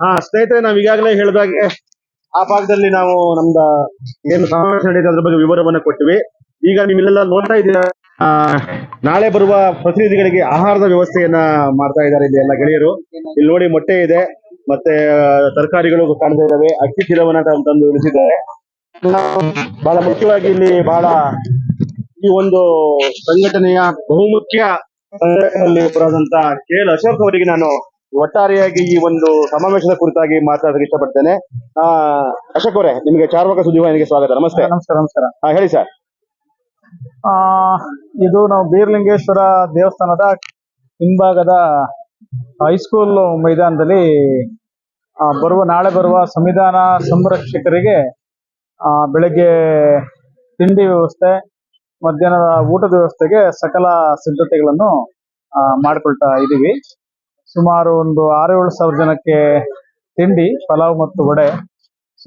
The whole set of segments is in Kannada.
ಹಾ, ಸ್ನೇಹಿತರೆ, ನಾವು ಈಗಾಗಲೇ ಹೇಳಿದಾಗೆ ಆ ಭಾಗದಲ್ಲಿ ನಾವು ನಮ್ದ ಏನು ಸಮಾವೇಶ ನಡೀತದೆ ಅದ್ರ ಬಗ್ಗೆ ವಿವರವನ್ನ ಕೊಟ್ಟಿವಿ. ಈಗ ನೀವೆಲ್ಲ ನೋಡ್ತಾ ಇದ್ದೀರಾ? ನಾಳೆ ಬರುವ ಪ್ರತಿನಿಧಿಗಳಿಗೆ ಆಹಾರದ ವ್ಯವಸ್ಥೆಯನ್ನ ಮಾಡ್ತಾ ಇದ್ದಾರೆ ಇಲ್ಲಿ ಎಲ್ಲ ಗೆಳೆಯರು. ಇಲ್ಲಿ ನೋಡಿ ಮೊಟ್ಟೆ ಇದೆ, ಮತ್ತೆ ತರಕಾರಿಗಳು ಕಾಣ್ತಾ ಇದಾವೆ ಅಕ್ಕಿ ಚೀಲವನ್ನ ಅಂತಂದು ತಂದು ಇಳಿಸಿದ್ದಾರೆ ಬಹಳ ಮುಖ್ಯವಾಗಿ ಇಲ್ಲಿ ಬಹಳ ಈ ಒಂದು ಸಂಘಟನೆಯ ಬಹುಮುಖ್ಯ ಸಂಘಟನೆಯಲ್ಲಿ ಬರೋದಂತ ಕೆ ಎಲ್ ಅಶೋಕ್ ಅವರಿಗೆ ನಾನು ಒಟ್ಟಾರೆಯಾಗಿ ಈ ಒಂದು ಸಮಾವೇಶದ ಕುರಿತಾಗಿ ಮಾತಾಡೋದಕ್ಕೆ ಇಷ್ಟಪಡ್ತೇನೆ. ಆ ಅಶೋಕ್ ಅವರೇ ನಿಮಗೆ ಚಾರ್ವಾಕ ಸುದ್ದಿವಾಹಿನಿಗೆ ಸ್ವಾಗತ. ನಮಸ್ತೆ. ನಮಸ್ಕಾರ ನಮಸ್ಕಾರ ಹೇಳಿ ಸರ್. ಆ ಇದು ನಾವು ಬೀರ್ಲಿಂಗೇಶ್ವರ ದೇವಸ್ಥಾನದ ಹಿಂಭಾಗದ ಹೈಸ್ಕೂಲ್ ಮೈದಾನದಲ್ಲಿ ಆ, ಬರುವ ನಾಳೆ ಬರುವ ಸಂವಿಧಾನ ಸಂರಕ್ಷಕರಿಗೆ ಆ, ಬೆಳಗ್ಗೆ ತಿಂಡಿ ವ್ಯವಸ್ಥೆ ಮಧ್ಯಾಹ್ನದ ಊಟದ ವ್ಯವಸ್ಥೆಗೆ ಸಕಲ ಸಿದ್ಧತೆಗಳನ್ನು ಆ, ಮಾಡ್ಕೊಳ್ತಾ ಇದ್ದೀವಿ ಸುಮಾರು ಒಂದು ಆರು ಏಳು ಸಾವಿರ ಜನಕ್ಕೆ ತಿಂಡಿ ಪಲಾವ್ ಮತ್ತು ವಡೆ.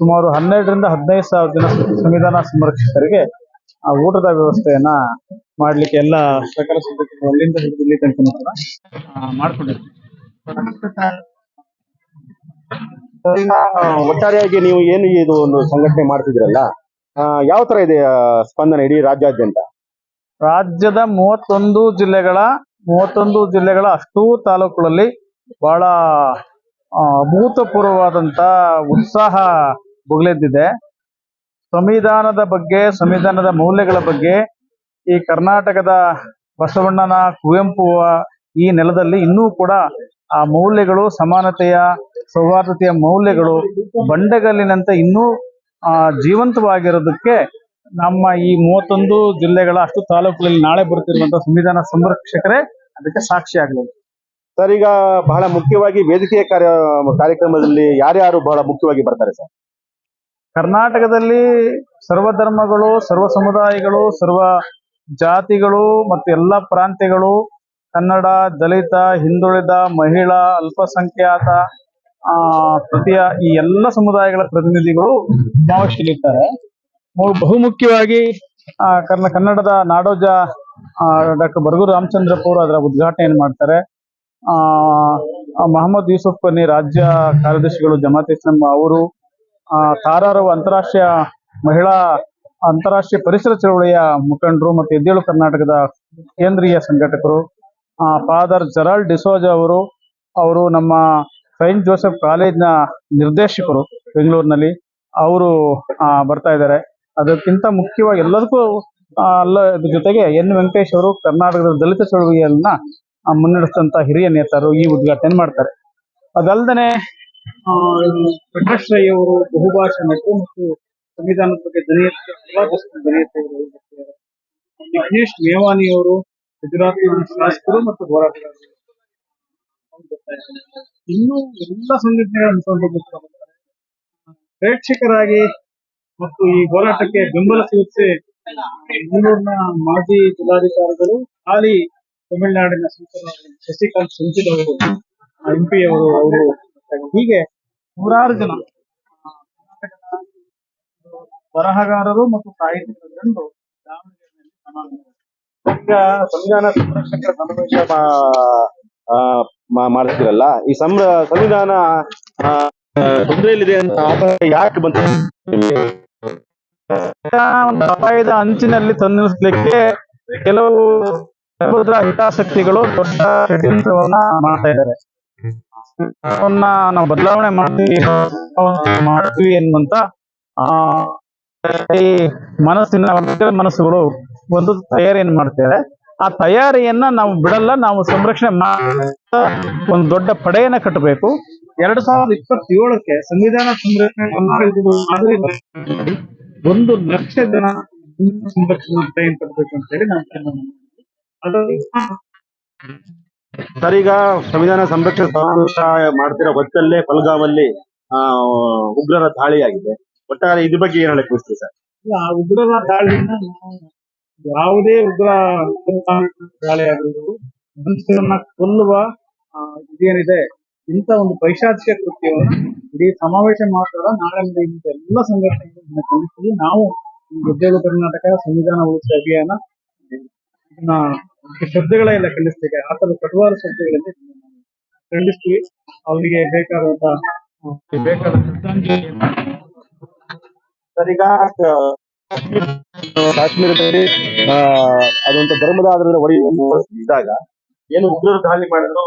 ಸುಮಾರು ಹನ್ನೆರಡರಿಂದ ಹದಿನೈದು ಸಾವಿರ ಜನ ಸಂವಿಧಾನ ಸಂರಕ್ಷಕರಿಗೆ ಆ ಊಟದ ವ್ಯವಸ್ಥೆಯನ್ನ ಮಾಡ್ಲಿಕ್ಕೆ ಎಲ್ಲ ಸಕಲ ಸಿದ್ಧತೆಗಳು ಅಲ್ಲಿಂದ ಹಿಡಿದು ಇಲ್ಲಿ ತನಕ ಒಟ್ಟಾರೆಯಾಗಿ ನೀವು ಏನು ಇದು ಒಂದು ಸಂಘಟನೆ ಮಾಡ್ತಿದ್ರಲ್ಲ ಆ, ಯಾವ ತರ ಇದೆ ಸ್ಪಂದನೆ ಇಡೀ ರಾಜ್ಯಾದ್ಯಂತ? ರಾಜ್ಯದ ಮೂವತ್ತೊಂದು ಜಿಲ್ಲೆಗಳ ಮೂವತ್ತೊಂದು ಜಿಲ್ಲೆಗಳ ಅಷ್ಟೂ ತಾಲೂಕುಗಳಲ್ಲಿ ಬಹಳ ಅಭೂತಪೂರ್ವವಾದಂತ ಉತ್ಸಾಹ ಬುಗಲೆದ್ದಿದೆ. ಸಂವಿಧಾನದ ಬಗ್ಗೆ, ಸಂವಿಧಾನದ ಮೌಲ್ಯಗಳ ಬಗ್ಗೆ ಈ ಕರ್ನಾಟಕದ ಬಸವಣ್ಣನ ಕುವೆಂಪು ಈ ನೆಲದಲ್ಲಿ ಇನ್ನೂ ಕೂಡ ಆ ಮೌಲ್ಯಗಳು, ಸಮಾನತೆಯ, ಸೌಹಾರ್ದತೆಯ ಮೌಲ್ಯಗಳು ಬಂಡೆಗಲ್ಲಿನಂತೆ ಇನ್ನೂ ಜೀವಂತವಾಗಿರೋದಕ್ಕೆ ನಮ್ಮ ಈ ಮೂವತ್ತೊಂದು ಜಿಲ್ಲೆಗಳ ಅಷ್ಟು ತಾಲೂಕುಗಳಲ್ಲಿ ನಾಳೆ ಬರುತ್ತಿರುವಂತಹ ಸಂವಿಧಾನ ಸಂರಕ್ಷಕರೇ ಅದಕ್ಕೆ ಸಾಕ್ಷಿ ಆಗಲಿ. ಸರ್ ಈಗ ಬಹಳ ಮುಖ್ಯವಾಗಿ ವೇದಿಕೆಯ ಕಾರ್ಯ ಕಾರ್ಯಕ್ರಮದಲ್ಲಿ ಯಾರ್ಯಾರು ಬಹಳ ಮುಖ್ಯವಾಗಿ ಬರ್ತಾರೆ ಸರ್? ಕರ್ನಾಟಕದಲ್ಲಿ ಸರ್ವ ಧರ್ಮಗಳು ಸರ್ವ ಸಮುದಾಯಗಳು ಸರ್ವ ಜಾತಿಗಳು ಮತ್ತು ಎಲ್ಲ ಪ್ರಾಂತ್ಯಗಳು ಕನ್ನಡ ದಲಿತ ಹಿಂದುಳಿದ ಮಹಿಳಾ ಅಲ್ಪಸಂಖ್ಯಾತ ಆ ತೃತೀಯ ಈ ಎಲ್ಲ ಸಮುದಾಯಗಳ ಪ್ರತಿನಿಧಿಗಳು ಸಮಾವೇಶದಲ್ಲಿರ್ತಾರೆ ಬಹುಮುಖ್ಯವಾಗಿ ಕನ್ನಡದ ನಾಡೋಜ ಡಾಕ್ಟರ್ ಬರಗೂರು ರಾಮಚಂದ್ರಪುರ್ ಅದರ ಉದ್ಘಾಟನೆಯನ್ನು ಮಾಡ್ತಾರೆ. ಆ ಮಹಮ್ಮದ್ ಯೂಸುಫ್ ಕನ್ನಿ ರಾಜ್ಯ ಕಾರ್ಯದರ್ಶಿಗಳು ಜಮಾತ್ ಇಸ್ಲಾಂ ಅವರು ಆ, ತಾರಾರವ ಅಂತಾರಾಷ್ಟ್ರೀಯ ಮಹಿಳಾ ಅಂತಾರಾಷ್ಟ್ರೀಯ ಪರಿಸರ ಚಳವಳಿಯ ಮುಖಂಡರು ಮತ್ತು ಎದ್ದೇಳು ಕರ್ನಾಟಕದ ಕೇಂದ್ರೀಯ ಸಂಘಟಕರು ಆ, ಫಾದರ್ ಜರಾಲ್ಡ್ ಡಿಸೋಜ ಅವರು ಅವರು ನಮ್ಮ ಸೈಂಟ್ ಜೋಸೆಫ್ ಕಾಲೇಜ್ನ ನಿರ್ದೇಶಕರು ಬೆಂಗಳೂರಿನಲ್ಲಿ ಅವರು ಬರ್ತಾ ಇದ್ದಾರೆ. ಅದಕ್ಕಿಂತ ಮುಖ್ಯವಾಗಿ ಎಲ್ಲದಕ್ಕೂ ಅಲ್ಲ ಜೊತೆಗೆ ಎನ್ ವೆಂಕಟೇಶ್ ಅವರು ಕರ್ನಾಟಕದ ದಲಿತ ಚಳವಳಿಯನ್ನ ಮುನ್ನಡೆಸಿದಂತ ಹಿರಿಯ ನೇತಾರರು ಈ ಉದ್ಘಾಟನೆ ಮಾಡ್ತಾರೆ ವೆಂಕಟೇಶ್ ರೈ ಅವರು ಬಹುಭಾಷಾ ನಟರು ಮತ್ತು ಸಂವಿಧಾನದ ಬಗ್ಗೆ ಮಹೇಶ್ ಮೇವಾನಿ ಅವರು ಗುಜರಾತ್ನ ಶಾಸಕರು ಮತ್ತು ಹೋರಾಟಗಾರರು. ಇನ್ನೂ ಎಲ್ಲ ಸಂಘಟನೆಗಳ ಪ್ರೇಕ್ಷಕರಾಗಿ ಮತ್ತು ಈ ಹೋರಾಟಕ್ಕೆ ಬೆಂಬಲ ಸಿಗುತ್ತೆ. ಬೆಂಗಳೂರಿನ ಮಾಜಿ ಜಿಲ್ಲಾಧಿಕಾರಿಗಳು ಹಾಲಿ ತಮಿಳುನಾಡಿನ ಶಶಿಕಾಂತ್ ಸೆಂಥಿಲ್ ಅವರು ಎಂ ಪಿ ಅವರು ಅವರು ಹೀಗೆ ನೂರಾರು ಜನ ಬರಹಗಾರರು ಮತ್ತು ಸಾಹಿತಿಗಳು ದಾವಣಗೆರೆಯಲ್ಲಿ ಸಮಾವೇಶ ಈಗ ಸಂವಿಧಾನ ಸಂರಕ್ಷಕರ ಸಮಾವೇಶ ಮಾ- ಆ, ಮಾ- ಈ ಸಂವಿಧಾನ ತೊಂದರೆಯಲ್ಲಿದೆ ಅಂತ ಆತಂಕ ಯಾಕೆ ಬಂತು? ಒಂದು ಅಪಾಯದ ಅಂಚಿನಲ್ಲಿ ತಂದಿಸ್ಲಿಕ್ಕೆ ಕೆಲವು ಸಮುದ್ರ ಹಿತಾಸಕ್ತಿಗಳು ದೊಡ್ಡ ಷಡ್ಯಂತ್ರವನ್ನ ಮಾಡ್ತಾ ಇದ್ದಾರೆ. ನಾವು ಬದಲಾವಣೆ ಮಾಡ್ತೀವಿ ಮಾಡ್ತೀವಿ ಎನ್ನುವಂತ, ಆ, ಈ ಮನಸ್ಸಿನ ಮನಸ್ಸುಗಳು ಒಂದು ತಯಾರಿಯನ್ನು ಮಾಡ್ತಾರೆ ಆ ತಯಾರಿಯನ್ನ ನಾವು ಬಿಡಲ್ಲ, ನಾವು ಸಂರಕ್ಷಣೆ ಮಾಡ ಒಂದು ದೊಡ್ಡ ಪಡೆಯನ್ನ ಕಟ್ಟಬೇಕು. ಎರಡ್ ಸಾವಿರದ ಇಪ್ಪತ್ತೇಳಕ್ಕೆ ಸಂವಿಧಾನ ಸಂರಕ್ಷಣೆ ಒಂದು ಲಕ್ಷ ಜನ ಸಂರಕ್ಷಣಾ ಅಂತ ಹೇಳಿ ನಾವು. ಸರ್ ಈಗ ಸಂವಿಧಾನ ಸಂರಕ್ಷಣೆ ಸಮಾವೇಶ ಮಾಡ್ತಿರೋ ಹೊತ್ತಲ್ಲೇ ಪಲ್ಗಾಮಲ್ಲಿ ಆ ಉಗ್ರರ ಆಗಿದೆ ಒಟ್ಟಾರೆ ಇದ್ರ ಬಗ್ಗೆ ಏನ್ ಹೇಳಕ್ ಸರ್ ಆ ಉಗ್ರರ ದಾಳಿಯಿಂದ ಯಾವುದೇ ಉಗ್ರ ದಾಳಿ ಆಗಿರ್ಬೋದು ಮನುಷ್ಯರನ್ನ ಕೊಲ್ಲುವ ಇದೇನಿದೆ ಇಂಥ ಒಂದು ಪೈಶಾಚಿಕ ಕೃತ್ಯವನ್ನು ಇಡೀ ಸಮಾವೇಶ ಮಾತ್ರ ನಾಳೆ ಎಲ್ಲ ಸಂಘಟನೆಗಳು ಖಂಡಿಸ್ತೀವಿ ನಾವು ಉದ್ಯೋಗ ಕರ್ನಾಟಕ ಸಂವಿಧಾನ ಉಳಿಸುವ ಅಭಿಯಾನ ಇದನ್ನ ಇಲ್ಲ ಖಂಡಿಸ್ತೀವಿ ಆ ತರ ಕಟುವಾರ ಶ್ರದ್ಧೆಗಳಲ್ಲಿ ಖಂಡಿಸ್ತೀವಿ. ಅವರಿಗೆ ಬೇಕಾದಂತ ಬೇಕಾದ ಶ್ರದ್ಧಾಂಜಲಿಯನ್ನು ಸರ್ ಈಗ ಆ, ಕಾಶ್ಮೀರದಲ್ಲಿ ಅದೊಂದು ಧರ್ಮದ ಆಧಾರದ ಒಡೆಯುವ ಇದ್ದಾಗ ಏನು ಉಗ್ರರು ದಾಳಿ ಮಾಡಿದ್ರು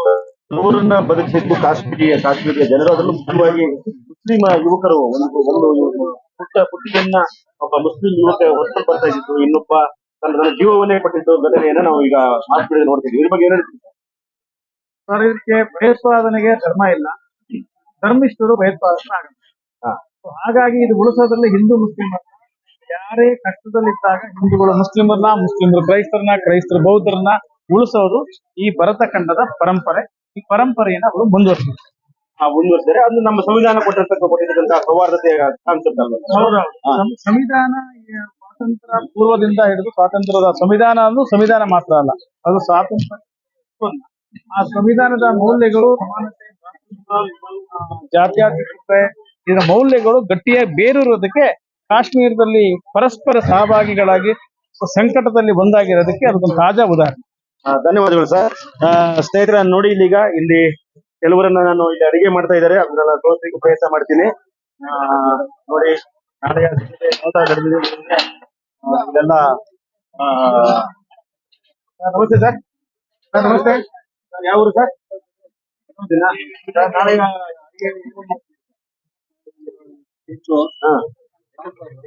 ನೂರನ್ನ ಬದುಕಿಸಿದ್ದು ಕಾಶ್ಮೀರಿಯ ಕಾಶ್ಮೀರಿಯ ಜನರು. ಅದರಲ್ಲಿ ಮುಖ್ಯವಾಗಿ ಮುಸ್ಲಿಂ ಯುವಕರು ಒಂದು ಒಂದು ಪುಟ್ಟ ಪುಟ್ಟಿಯನ್ನ ಒಬ್ಬ ಮುಸ್ಲಿಂ ಯುವಕ ಹೊತ್ತು ಬರ್ತಾ ಇದ್ದು ಇನ್ನೊಬ್ಬ ತನ್ನ ತನ್ನ ಜೀವವನ್ನೇ ಪಟ್ಟಿದ್ದು ಘಟನೆಯನ್ನ ನಾವು ಈಗ ಕಾಶ್ಮೀರ ನೋಡ್ತೀವಿ ಇದ್ರ ಬಗ್ಗೆ ಏನ್ ಹೇಳ್ತೀವಿ ಸರ್ ಇದಕ್ಕೆ ಭಯೋತ್ಪಾದನೆಗೆ ಧರ್ಮ ಇಲ್ಲ. ಧರ್ಮಿಷ್ಠರು ಭಯೋತ್ಪಾದನೆ ಆಗುತ್ತೆ ಹಾಗಾಗಿ ಇದು ಉಳಿಸೋದ್ರಲ್ಲಿ ಹಿಂದೂ ಮುಸ್ಲಿಂ ಯಾರೇ ಕಷ್ಟದಲ್ಲಿದ್ದಾಗ ಹಿಂದೂಗಳು ಮುಸ್ಲಿಮರನ್ನ ಮುಸ್ಲಿಮರು ಕ್ರೈಸ್ತರನ್ನ ಕ್ರೈಸ್ತರು ಬೌದ್ಧರನ್ನ ಉಳಿಸೋದು ಈ ಭರತಖಂಡದ ಪರಂಪರೆ. ಈ ಪರಂಪರೆಯನ್ನ ಅವರು ಮುಂದುವರಿಸಿದ್ರು. ಆ ಮುಂದುವರಿಸಿದರೆ ಅದು ನಮ್ಮ ಸಂವಿಧಾನ ಕೊಟ್ಟಿರ್ತಕ್ಕ ಕೊಟ್ಟಿರ್ತಕ್ಕಂತಹ ಸೌಹಾರ್ದತೆಯ ಕಾನ್ಸೆಪ್ಟ್ ಅಲ್ವಾ? ಹಾ. ಸಂವಿಧಾನ ಸ್ವಾತಂತ್ರ್ಯ ಪೂರ್ವದಿಂದ ಹಿಡಿದು ಸ್ವಾತಂತ್ರ್ಯದ ಸಂವಿಧಾನ ಅಂದ್ರೆ ಸಂವಿಧಾನ ಮಾತ್ರ ಅಲ್ಲ. ಅದು ಸ್ವಾತಂತ್ರ್ಯ ಆ ಸಂವಿಧಾನದ ಮೌಲ್ಯಗಳು ಜಾತ್ಯಾತೀತತೆ ಇದರ ಮೌಲ್ಯಗಳು ಗಟ್ಟಿಯಾಗಿ ಬೇರೂರೋದಕ್ಕೆ ಕಾಶ್ಮೀರದಲ್ಲಿ ಪರಸ್ಪರ ಸಹಭಾಗಿಗಳಾಗಿ ಸಂಕಟದಲ್ಲಿ ಒಂದಾಗಿರೋದಕ್ಕೆ ಅದಕ್ಕೊಂದು ತಾಜಾ ಉದಾಹರಣೆ. ಧನ್ಯವಾದಗಳು ಸರ್. ಸ್ನೇಹಿತರ ನೋಡಿ ಇಲ್ಲಿಗ ಇಲ್ಲಿ ಕೆಲವರನ್ನ ನಾನು ಇಲ್ಲಿ ಅಡಿಗೆ ಮಾಡ್ತಾ ಇದ್ದಾರೆ. ಅದನ್ನೆಲ್ಲ ತೋರಿಸಲಿಕ್ಕೆ ಪ್ರಯತ್ನ ಮಾಡ್ತೀನಿ. ನೋಡಿ ನಾಳೆಯ ಇದೆಲ್ಲ ನಮಸ್ತೆ ಸರ್. ನಮಸ್ತೆ. ಯಾವ ಊರು ಸರ್?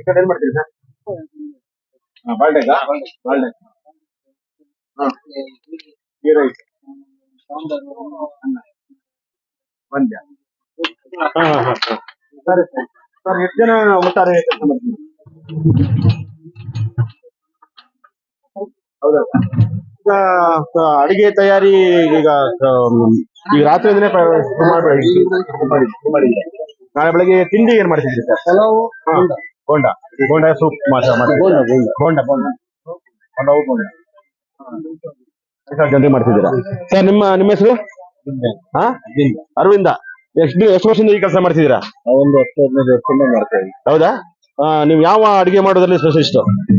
ಕಡೆ ಏನ್ ಮಾಡ್ತೀರಿ ಸರ್? ಬಾಳ್ಡೆ ಬಾಳ್ಡೆಗಾ? ಬಾಳ್ಡೆ ಹಾ. ಗೀ ರೈಸ್ ಪಂದ್ಯ ಹಾ. ಸರಿ ಸರ್. ಎಷ್ಟು ಜನ ಒಟ್ಟಾರೆ ಹೌದಾ? ಈಗ ಅಡಿಗೆ ತಯಾರಿ ಈಗ ಈ ಈಗ ರಾತ್ರಿ ಅಂದ್ರೆ. ನಾಳೆ ಬೆಳಗ್ಗೆ ತಿಂಡಿ ಏನ್ ಮಾಡ್ತಿದ್ರಿ ಸರ್? ಪಲಾವು ಬೋಂಡ. ಬೋಂಡ ಸೂಪ್ ಬೋಂಡ ಬೋಂಡ. ಬೋಂಡ ಪಲಾವು ಬೋಂಡ. ಜಲ್ದಿ ಮಾಡ್ತಿದ್ದೀರಾ? ಸರ್ ನಿಮ್ಮ ನಿಮ್ಮ ಹೆಸರು? ಹಾ? ಅರವಿಂದ. ಎಷ್ಟು ಎಷ್ಟು ವರ್ಷದಿಂದ ಈ ಕೆಲಸ ಮಾಡ್ತಿದ್ದೀರಾ? ಒಂದು ಹತ್ತು ಹದಿನೈದು ವರ್ಷದಿಂದ ಮಾಡ್ತಾ ಇದ್ದೀವಿ ಹೌದಾ? ಆ, ನೀವು ಯಾವ ಅಡಿಗೆ ಮಾಡೋದ್ರಲ್ಲಿ ಸ್ಪೆಷಲಿಸ್ಟ್?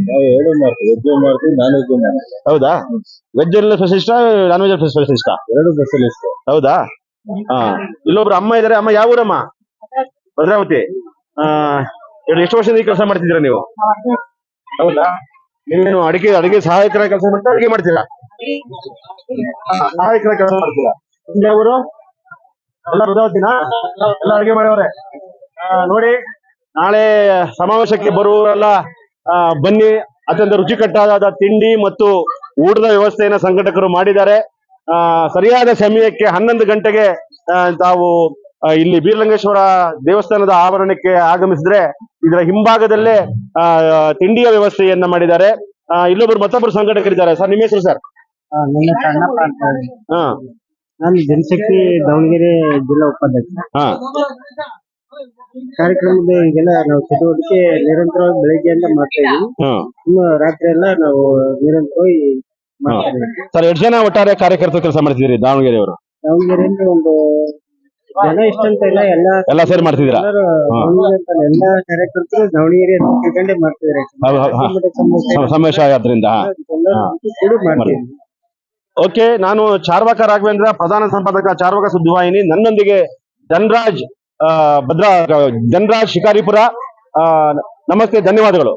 ನಾವು ಎರಡು ಮಾಡ್ತೀವಿ. ವೆಜ್ ಮಾಡ್ತೀವಿ ನಾನ್ ವೆಜ್ ಮಾಡ್ತೀವಿ. ಹೌದಾ? ವೆಜ್ ಅಲ್ಲಿ ಸ್ವಶಿಷ್ಟ ನಾನ್ ವೆಜ್ ಸ್ಪೆಷಲಿಸ್ಟ್? ಎರಡು ಸ್ಪೆಷಲಿಸ್ಟ್. ಹೌದಾ? ಹಾ. ಇಲ್ಲೊಬ್ರು ಅಮ್ಮ ಇದಾರೆ ಅಮ್ಮ ಯಾವ ಊರಮ್ಮ? ಭದ್ರಾವತಿ. ಆ ಎಷ್ಟು ವರ್ಷದಿಂದ ಈ ಕೆಲಸ ಮಾಡ್ತಿದ್ದೀರಾ ನೀವು? ಹೌದಾ? ನೀವೇನು ಅಡಿಗೆ ಅಡಿಗೆ ಸಹಾಯಕರ ಕೆಲಸ ಮಾಡ್ತೀರಾ ಅಡಿಗೆ ಮಾಡ್ತೀರಾ? ಸಹಾಯಕರ ಕೆಲಸ ಮಾಡ್ತೀರಾ? ದಿನ ಎಲ್ಲ ಅಡಿಗೆ ಮಾಡವ್ರೆ. ನೋಡಿ, ನಾಳೆ ಸಮಾವೇಶಕ್ಕೆ ಬರುವವರೆಲ್ಲ ಬನ್ನಿ. ಅತ್ಯಂತ ರುಚಿಕಟ್ಟಾದ ತಿಂಡಿ ಮತ್ತು ಊಟದ ವ್ಯವಸ್ಥೆಯನ್ನ ಸಂಘಟಕರು ಮಾಡಿದ್ದಾರೆ. ಸರಿಯಾದ ಸಮಯಕ್ಕೆ ಹನ್ನೊಂದು ಗಂಟೆಗೆ ತಾವು ಇಲ್ಲಿ ಬೀರಲಿಂಗೇಶ್ವರ ದೇವಸ್ಥಾನದ ಆವರಣಕ್ಕೆ ಆಗಮಿಸಿದ್ರೆ ಇದರ ಹಿಂಭಾಗದಲ್ಲೇ ಆ, ತಿಂಡಿಯ ವ್ಯವಸ್ಥೆಯನ್ನ ಮಾಡಿದ್ದಾರೆ. ಇಲ್ಲೊಬ್ರು ಮತ್ತೊಬ್ರು ಸಂಘಟಕರಿದ್ದಾರೆ. ಸರ್ ನಿಮ್ಮ ಹೆಸರು ಸರ್? ನನ್ನ ಅಂತ ಹೇಳಿ. ಹಾ. ನಾನು ಜನಶಕ್ತಿ ದಾವಣಗೆರೆ ಜಿಲ್ಲಾ ಉಪಾಧ್ಯಕ್ಷ. ಹಾ. ಕಾರ್ಯಕ್ರಮದ ಈಗೆಲ್ಲ ನಾವು ಚಟುವಟಿಕೆ ನಿರಂತರವಾಗಿ ಬೆಳಿಗ್ಗೆಯಿಂದ ಮಾಡ್ತಾ ಇದೀವಿ. ಹಾ. ಇನ್ನು ರಾತ್ರಿ ಎಲ್ಲ ನಾವು ನಿರಂತರವಾಗಿ ಮಾಡ್ತಾ ಇದೀವಿ. ಸರ್ ಎಷ್ಟು ಜನ ಒಟ್ಟಾರೆ ಕಾರ್ಯಕರ್ತರು ಕೆಲಸ ಮಾಡ್ತಿದ್ದೀರಿ ದಾವಣಗೆರೆಯವರು? ದಾವಣಗೆರೆಯಿಂದ ಒಂದು ಜನ ಇಷ್ಟಂತ ಇಲ್ಲ ಎಲ್ಲ ಎಲ್ಲ ಸೇರಿ ಮಾಡ್ತಿದ್ದೀರಾ? ಎಲ್ಲರೂ ದಾವಣಗೆರೆ ಅಂತ ಅಲ್ಲ, ಎಲ್ಲ ಕಾರ್ಯಕರ್ತರು ದಾವಣಗೆರೆ ಅಂತ ತಿಳ್ಕೊಂಡೇ ಮಾಡ್ತಿದ್ದಾರೆ. ಹೌದು, ಹೌದು, ಹಾ. ಮಠದ ಸಮಸ್ಯೆ ಸಮಾವೇಶ ಆಗೋದ್ರಿಂದ. ಎಲ್ಲರೂ ಕೂಡಿ ಮಾಡ್ತೀವಿ. ಓಕೆ ನಾನು ಚಾರ್ವಾಕ ರಾಘವೇಂದ್ರ ಪ್ರಧಾನ ಸಂಪಾದಕ ಚಾರ್ವಾಕ ಸುದ್ದಿವಾಹಿನಿ. ನನ್ನೊಂದಿಗೆ ಧನ್ರಾಜ್ ಆ, ಭದ್ರಾ ಧನ್ರಾಜ್ ಶಿಕಾರಿಪುರ. ಆ, ನಮಸ್ತೆ ಧನ್ಯವಾದಗಳು.